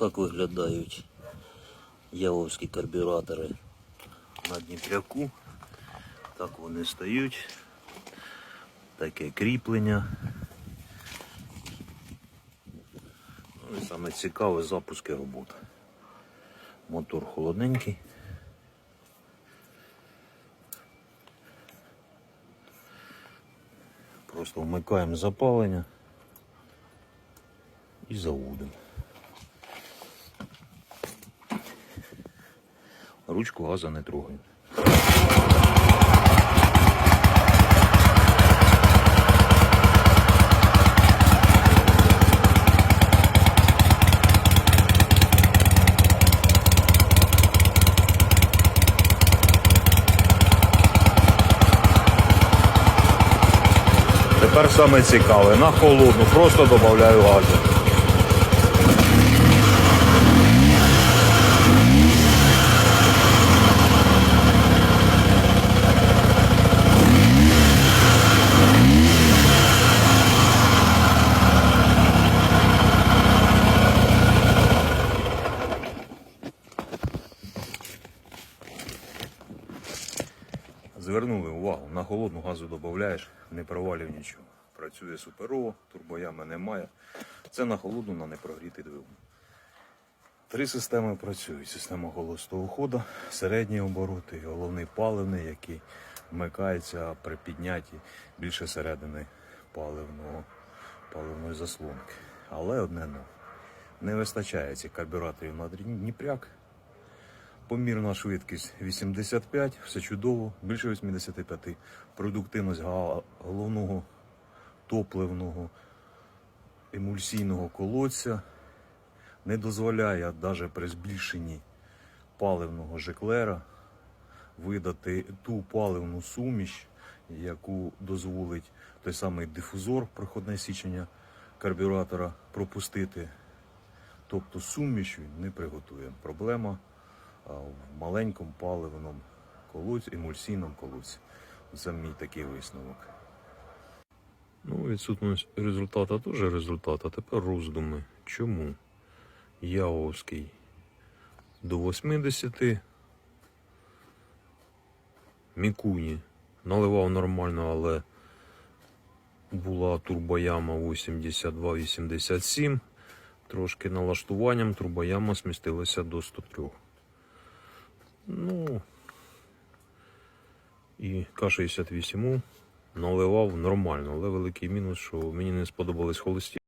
Так виглядають явовські карбюратори на Дніпряку. Так вони стають. Таке кріплення. Ну і саме цікаве запуски роботи. Мотор холодненький. Просто вмикаємо запалення і заводимо. Ручку газа не трогаємо. Тепер саме цікаве, на холодну, просто додаю газу. Звернули увагу, на холодну газу додаєш, не провалює нічого. Працює суперово, турбоями немає. Це на холодну, на непрогрітий двигун. Три системи працюють. Система холостого ходу, середні обороти і головний паливний, який вмикається при піднятті більше середини паливного, паливної заслонки. Але одне. Не вистачає цих карбюраторів на Дніпряк. Помірна швидкість 85, все чудово, більше 85. Продуктивність головного топливного емульсійного колодця не дозволяє навіть при збільшенні паливного жеклера видати ту паливну суміш, яку дозволить той самий дифузор проходне січення карбюратора пропустити. Тобто суміш він не приготує. Проблема в маленькому паливному колодці, емульсійному колодці. Це мій такий висновок. Ну, відсутність результата теж результат, а тепер роздуми. Чому Яовський до 80 Мікуні наливав нормально, але була турбояма 82-87. Трошки налаштуванням турбояма смістилася до 103. Ну і К-68 наливав нормально, але великий мінус, що мені не сподобались холості.